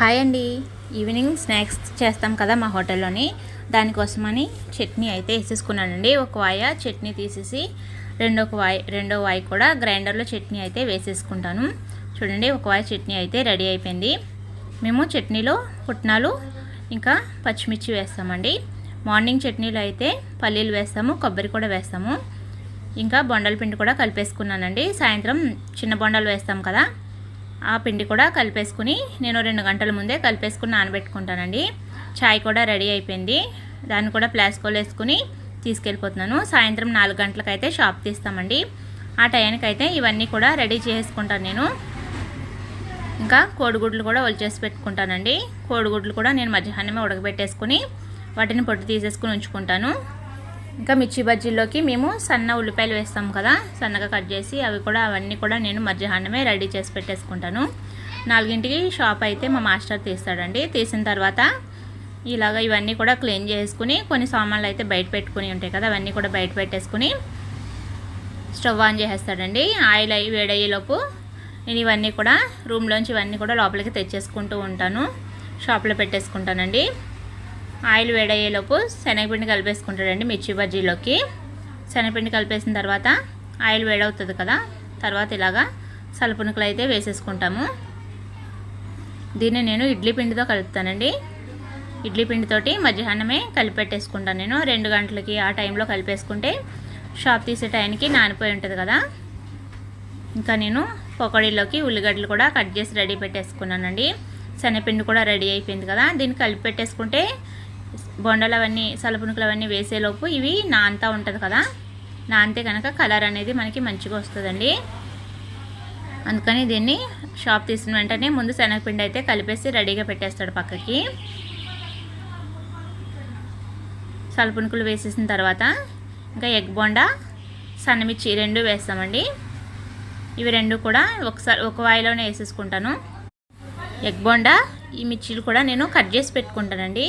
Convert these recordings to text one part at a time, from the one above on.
Hi అండి. Evening snacks చేస్తాం కదా మా హోటల్లోని. దానికోసమని చట్నీ అయితే వేసేసుకున్నానండి. ఒక వాయ చట్నీ తీసేసి రెండో వాయి రెండో వాయి కూడా గ్రైండర్లో చట్నీ అయితే వేసేసుకుంటాను. చూడండి ఒక వాయి చట్నీ అయితే రెడీ అయిపోయింది. మేము చట్నీలో పుట్నాలు ఇంకా పచ్చిమిర్చి వేస్తామండి. మార్నింగ్ చట్నీలో అయితే పల్లీలు వేస్తాము కొబ్బరి కూడా వేస్తాము. ఇంకా బొండల పిండి కూడా కలిపేసుకున్నానండి. సాయంత్రం చిన్న బొండలు వేస్తాం కదా ఆ పిండి కూడా కలిపేసుకుని నేను రెండు గంటల ముందే కలిపేసుకుని నానబెట్టుకుంటానండి. చాయ్ కూడా రెడీ అయిపోయింది. దాన్ని కూడా ప్లాస్కోలు వేసుకుని తీసుకెళ్ళిపోతున్నాను. సాయంత్రం నాలుగు గంటలకైతే షాప్ తీస్తామండి. ఆ టయానికైతే ఇవన్నీ కూడా రెడీ చేసుకుంటాను నేను. ఇంకా కోడిగుడ్లు కూడా ఒలిచేసి పెట్టుకుంటానండి. కోడిగుడ్లు కూడా నేను మధ్యాహ్నమే ఉడకబెట్టేసుకుని వాటిని పొట్టు తీసేసుకుని ఉంచుకుంటాను. ఇంకా మిర్చి బజ్జీల్లోకి మేము సన్న ఉల్లిపాయలు వేస్తాం కదా సన్నగా కట్ చేసి అవి కూడా అవన్నీ కూడా నేను మధ్యాహ్నమే రెడీ చేసి పెట్టేసుకుంటాను. నాలుగింటికి షాప్ అయితే మా మాస్టర్ తీస్తాడండి. తీసిన తర్వాత ఇలాగ ఇవన్నీ కూడా క్లీన్ చేసుకుని కొన్ని సామాన్లు అయితే బయట పెట్టుకుని ఉంటాయి కదా అవన్నీ కూడా బయట పెట్టేసుకుని స్టవ్ ఆన్ చేసేస్తాడండి. ఆయిల్ అయి వేడయ్యేలోపు నేను ఇవన్నీ కూడా రూమ్లోంచి ఇవన్నీ కూడా లోపలికి తెచ్చేసుకుంటూ ఉంటాను. షాప్లో పెట్టేసుకుంటానండి. ఆయిల్ వేడయ్యేలోపు శనగపిండి కలిపేసుకుంటాడండి మిర్చి బజ్జీలోకి. శనగపిండి కలిపేసిన తర్వాత ఆయిల్ వేడవుతుంది కదా తర్వాత ఇలాగా సలుపునుకలు అయితే వేసేసుకుంటాము. దీన్ని నేను ఇడ్లీ పిండితో కలుపుతానండి. ఇడ్లీ పిండితోటి మధ్యాహ్నమే కలిపెట్టేసుకుంటాను నేను. రెండు గంటలకి ఆ టైంలో కలిపేసుకుంటే షాప్ తీసే టైంకి నానిపోయి ఉంటుంది కదా. ఇంకా నేను పకోడీలోకి ఉల్లిగడ్డలు కూడా కట్ చేసి రెడీ పెట్టేసుకున్నానండి. శనగపిండి కూడా రెడీ అయిపోయింది కదా దీన్ని కలిపి పెట్టేసుకుంటే బొండలు అవన్నీ సలపునుకులు అవన్నీ వేసేలోపు ఇవి నాంతా ఉంటుంది కదా. నాంతే కనుక కలర్ అనేది మనకి మంచిగా వస్తుందండి. అందుకని దీన్ని షాప్ తీసిన వెంటనే ముందు శనగపిండి అయితే కలిపేసి రెడీగా పెట్టేస్తాడు పక్కకి. సలపునుకులు వేసేసిన తర్వాత ఇంకా ఎగ్ బొండా సన్నమిర్చి రెండు వేస్తామండి. ఇవి రెండు కూడా ఒకసారి ఒక వాయిలోనే వేసేసుకుంటాను. ఎగ్ బొండా ఈ మిర్చీలు కూడా నేను కట్ చేసి పెట్టుకుంటానండి.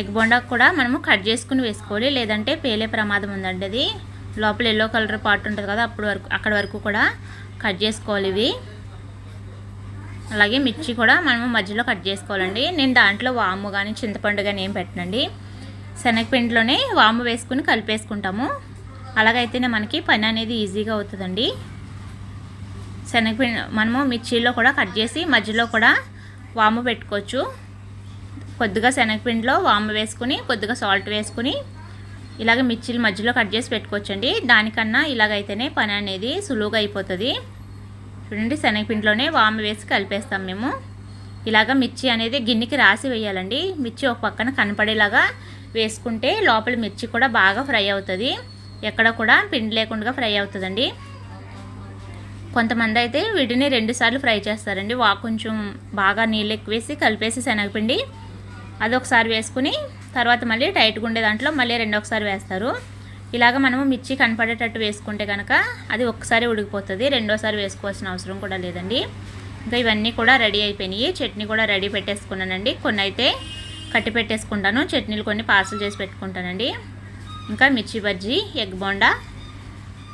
ఎగ్ బొండా కూడా మనము కట్ చేసుకుని వేసుకోవాలి. లేదంటే పేలే ప్రమాదం ఉందండి అది. లోపల ఎల్లో కలర్ పార్ట్ ఉంటుంది కదా అప్పుడు వరకు అక్కడ వరకు కూడా కట్ చేసుకోవాలి ఇవి. అలాగే మిర్చి కూడా మనము మధ్యలో కట్ చేసుకోవాలండి. నేను దాంట్లో వాము కానీ చింతపండు కానీ ఏం పెట్టనండి. శనగపిండిలోనే వాము వేసుకుని కలిపేసుకుంటాము. అలాగైతేనే మనకి పని అనేది ఈజీగా అవుతుందండి. శనగపిండి మనము మిర్చిలో కూడా కట్ చేసి మధ్యలో కూడా వాము పెట్టుకోవచ్చు. కొద్దిగా శనగపిండిలో వాము వేసుకుని కొద్దిగా సాల్ట్ వేసుకుని ఇలాగ మిర్చిలు మధ్యలో కట్ చేసి పెట్టుకోవచ్చండి. దానికన్నా ఇలాగైతేనే పని అనేది సులువుగా అయిపోతుంది. చూడండి శనగపిండిలోనే వాము వేసి కలిపేస్తాం మేము. ఇలాగ మిర్చి అనేది గిన్నెకి రాసి వేయాలండి. మిర్చి ఒక పక్కన కనపడేలాగా వేసుకుంటే లోపల మిర్చి కూడా బాగా ఫ్రై అవుతుంది. ఎక్కడ కూడా పిండి లేకుండా ఫ్రై అవుతుందండి. కొంతమంది అయితే వీటిని రెండుసార్లు ఫ్రై చేస్తారండి. వా కొంచెం బాగా నీళ్ళు ఎక్కువేసి కలిపేసి శనగపిండి అదొకసారి వేసుకుని తర్వాత మళ్ళీ టైట్గా ఉండే దాంట్లో మళ్ళీ రెండోసారి వేస్తారు. ఇలాగ మనము మిర్చి కనపడేటట్టు వేసుకుంటే కనుక అది ఒక్కసారి ఉడికిపోతుంది. రెండోసారి వేసుకోవాల్సిన అవసరం కూడా లేదండి. ఇంకా ఇవన్నీ కూడా రెడీ అయిపోయినాయి. చట్నీ కూడా రెడీ పెట్టేసుకున్నానండి. కొన్ని అయితే కట్టి పెట్టేసుకుంటాను. చట్నీలు కొన్ని పార్సల్ చేసి పెట్టుకుంటానండి. ఇంకా మిర్చి బజ్జీ ఎగ్ బోండా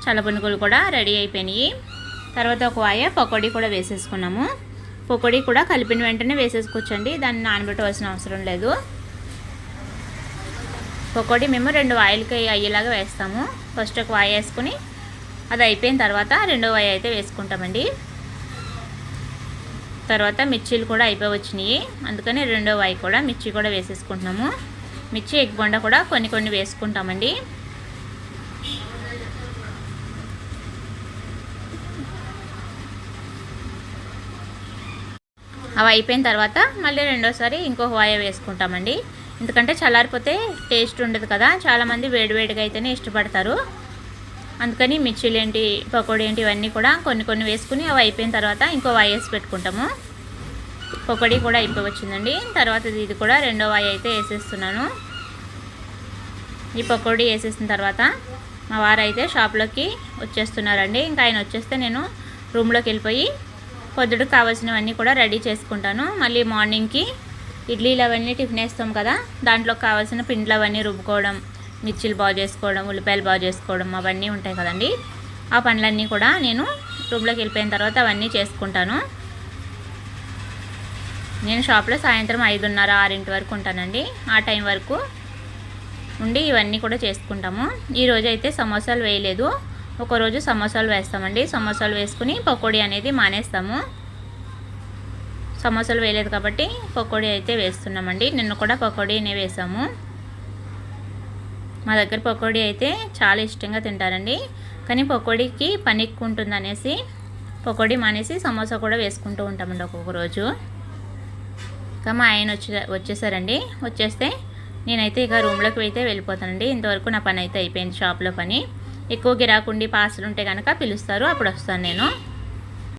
చల్లపునుగులు కూడా రెడీ అయిపోయినాయి. తర్వాత ఒక వాయ పకోడీ కూడా వేసేసుకున్నాము. పకోడీ కూడా కలిపిన వెంటనే వేసేసుకోవచ్చండి. దాన్ని నానబెట్టవలసిన అవసరం లేదు. పకోడీ మేము రెండు వాయిలకి అయ్యేలాగా వేస్తాము. ఫస్ట్ ఒక వాయి వేసుకుని అది అయిపోయిన తర్వాత రెండో వాయి అయితే వేసుకుంటామండి. తర్వాత మిర్చీలు కూడా అయిపోయి వచ్చినాయి అందుకని రెండో వాయి కూడా మిర్చి కూడా వేసేసుకుంటున్నాము. మిర్చి ఎగ్ బొండ కూడా కొన్ని కొన్ని వేసుకుంటామండి. అవి అయిపోయిన తర్వాత మళ్ళీ రెండోసారి ఇంకో వాయ వేసుకుంటామండి. ఎందుకంటే చల్లారిపోతే టేస్ట్ ఉండదు కదా చాలామంది వేడివేడిగా అయితేనే ఇష్టపడతారు. అందుకని మిర్చీలు ఏంటి పకోడీ ఏంటి ఇవన్నీ కూడా కొన్ని కొన్ని వేసుకుని అవి అయిపోయిన తర్వాత ఇంకో వాయి వేసి పెట్టుకుంటాము. పకోడీ కూడా అయిపోవచ్చిందండి. తర్వాత ఇది కూడా రెండో వాయి అయితే వేసేస్తున్నాను. ఈ పకోడీ వేసేసిన తర్వాత మా వారు అయితే షాప్లోకి వచ్చేస్తున్నారండి. ఇంకా ఆయన వచ్చేస్తే నేను రూమ్లోకి వెళ్ళిపోయి పొద్దుడు కావాల్సినవన్నీ కూడా రెడీ చేసుకుంటాను. మళ్ళీ మార్నింగ్కి ఇడ్లీలు అవన్నీ టిఫిన్ వేస్తాం కదా దాంట్లో కావాల్సిన పిండ్లు అవన్నీ రుబ్బుకోవడం మిర్చిలు బాగు చేసుకోవడం ఉల్లిపాయలు బాగు చేసుకోవడం అవన్నీ ఉంటాయి కదండి. ఆ పనులన్నీ కూడా నేను రూమ్లోకి వెళ్ళిపోయిన తర్వాత అవన్నీ చేసుకుంటాను. నేను షాప్లో సాయంత్రం ఐదున్నర ఆరింటి వరకు ఉంటానండి. ఆ టైం వరకు ఉండి ఇవన్నీ కూడా చేసుకుంటాము. ఈరోజు అయితే సమోసాలు వేయలేదు. ఒకరోజు సమోసాలు వేస్తామండి. సమోసాలు వేసుకుని పకోడీ అనేది మానేస్తాము. సమోసాలు వేయలేదు కాబట్టి పకోడీ అయితే వేస్తున్నామండి. నిన్న కూడా పకోడీనే వేసాము. మా దగ్గర పకోడీ అయితే చాలా ఇష్టంగా తింటారండి. కానీ పకోడీకి పని ఎక్కువ ఉంటుంది అనేసి పకోడీ మానేసి సమోసా కూడా వేసుకుంటూ ఉంటామండి ఒక్కొక్క రోజు. ఇంకా మా ఆయన వచ్చే వచ్చేసారండి. వచ్చేస్తే నేనైతే ఇక రూమ్లోకి అయితే వెళ్ళిపోతానండి. ఇంతవరకు నా పని అయితే అయిపోయింది షాప్లో పని. ఎక్కువ గిరాకుండి పాసులు ఉంటే కనుక పిలుస్తారు. అప్పుడు వస్తాను నేను.